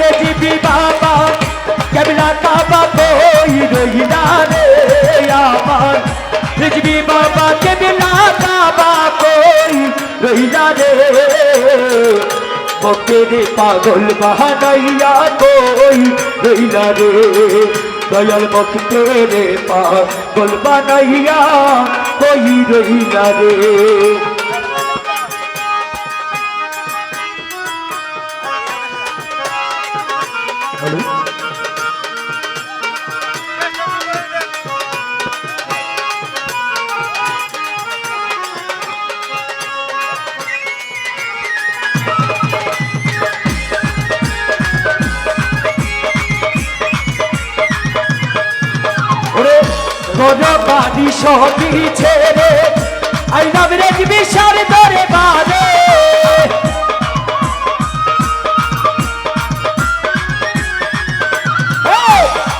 রে জিবি বাবা, কেবলা কাবা কই রইলা রে আমার? রিজবি বাবা, কেবলা কাবা কই রইলা রে? বকেরে পাগল বাহানাইয়া কই রইলা রে? দয়াল বকতে রে পাগল বানাইয়া কই রইলা রে? তোর বাড়ি সবই ছেড়ে আইলাম রে বিশার দরে বারে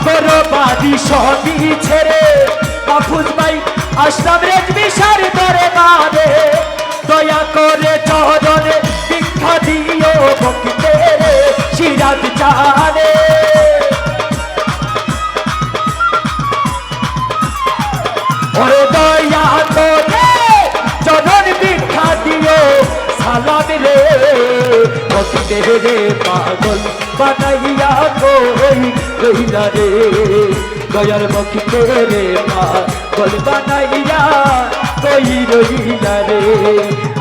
তোর বাড়ি সবই ছেড়ে মাহফুজ ভাই আসলাম রে বিশার দরে বারে দয়া করে চরণে ভিক্ষা দিও ভক্তে রে, সিরাজ চারে ভক্তে রে পাগল বানাইয়া কই রইলা রে গয়ার ভক্তে তেরে পাগল বানাইয়া তোই রইলা রে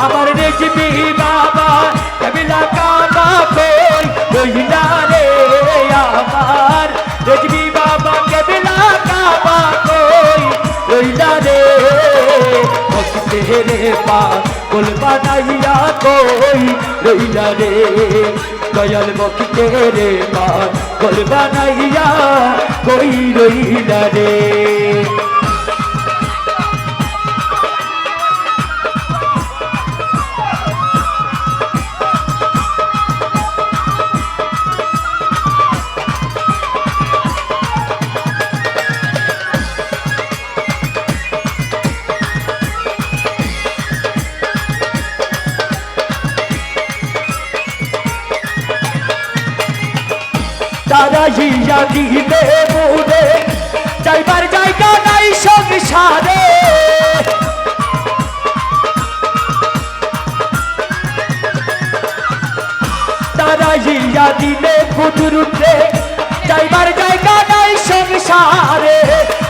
আমার রেজবি বাবা কবিলা কাবা কই রইলা রে আমার রেজবি রইলা রে ভক্তে রে পা গোল বানাইয়া কই রইলা রে দয়াল ভক্তে রে পা গোল বানাইয়া কই রইলা রে তারা হিয়া দিলে মুরে যাইবার জায়গা নাই সংসারে। তারা দিলে কুদুরুতে যাইবার জায়গা নাই সংসারে।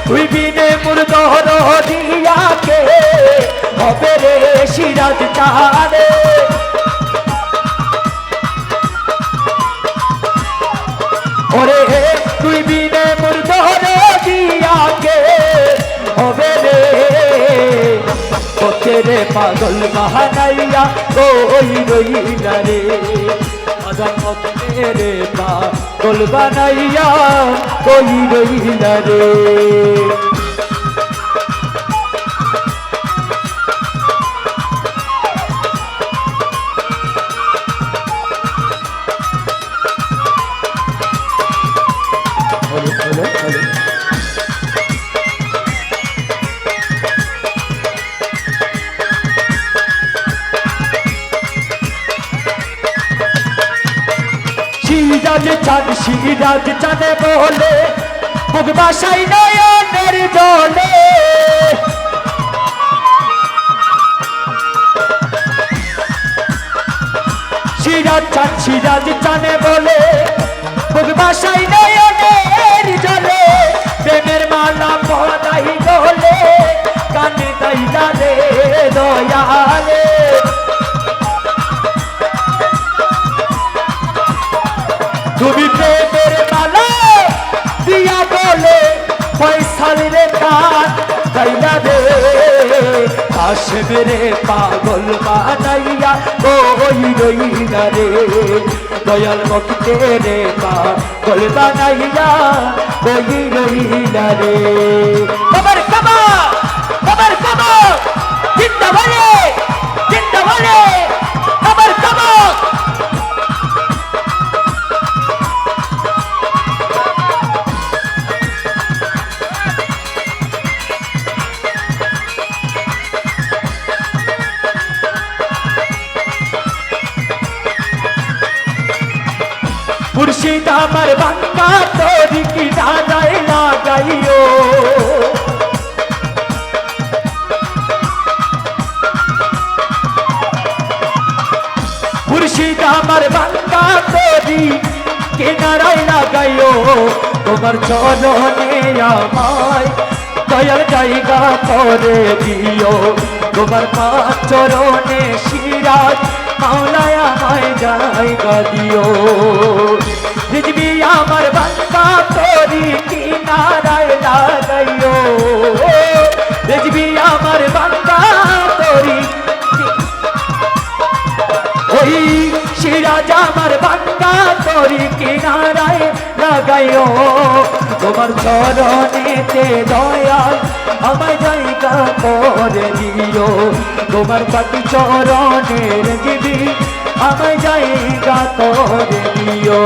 তুই বিনে মুর দহর দিয়াকে। হবে রে সিরাজ তারে ওরে তুই বিনে মোর দহরে দিয়াকে হবে রে? ওকে রে পাগল মাহানাইয়া ওই রইলা রে? আদান ওকে রে পাগল বানাইয়া ওই রইলা রে? সিরাজ চাঁদ, সিরাজ চাঁদে বলে, বুক বাসাই নয়নের জলে সিরাজ চাঁদ, সিরাজ চাঁদে বলে, বুক বাসাই নয়নের জলে প্রেমের মালা পদাই গলে কানে রে দয়ালে। আসবে রে পাগল বানাইয়া ওই রইলা রে। দয়াল ভক্তে রে পাগল বানাইয়া ওই রইলা রে। খবর খবর খবর খবর জিন্দা বলে তোমার চরণে আমায় দয়ার জায়গা করে দিও। তোমার পাঁচ চরণে শিরাজ মাওলায় আমায় জায়গা দিও। পৃথিবী আমার বান্দা, তোরি কিনারায় লাগাইও। লাগাইও তোমার চরণেতে দয়াল আমার জায়গা করে দিও। তোমার পাটি চরণের দিবি আমার জায়গা করে দিও।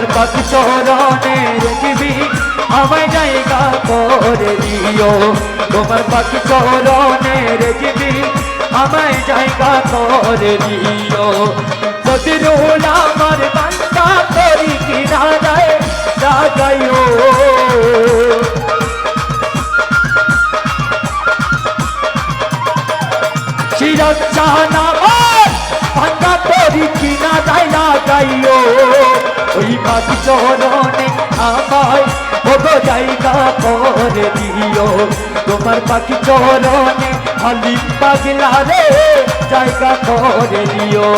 তোমার পাখ চরণের দিবি আমায় জায়গা করে দিও তোমার পাখ চরণের দিবি আমায় জায়গা করে দিও বদরুল আমার বান্দা করি কিনারায় লাগাইও চিরঞ্জানা ভাঙ্গা তরি কিনা দাইলা গাইও ওই পাখি চরণে আমায় ওগো জায়গা করে দিও। তোমার পাখি চরণে খালি পাগলা রে, জায়গা করে দিও।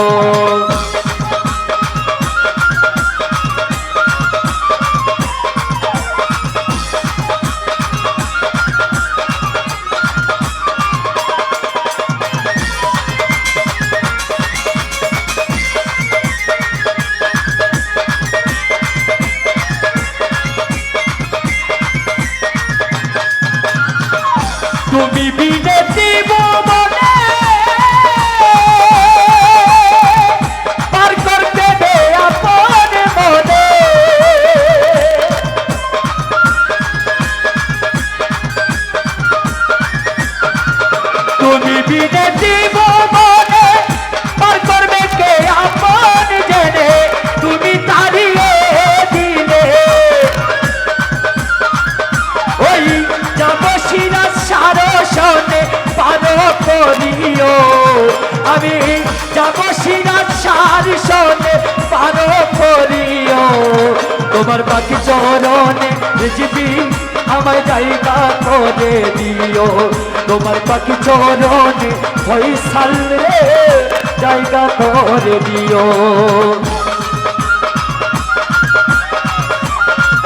তোমার বাকি চরণে রিজিবি আমায় জায়গা করে দিও। তোমার পাখি চরণে ফয়সাল রে, জায়গা করে দিও।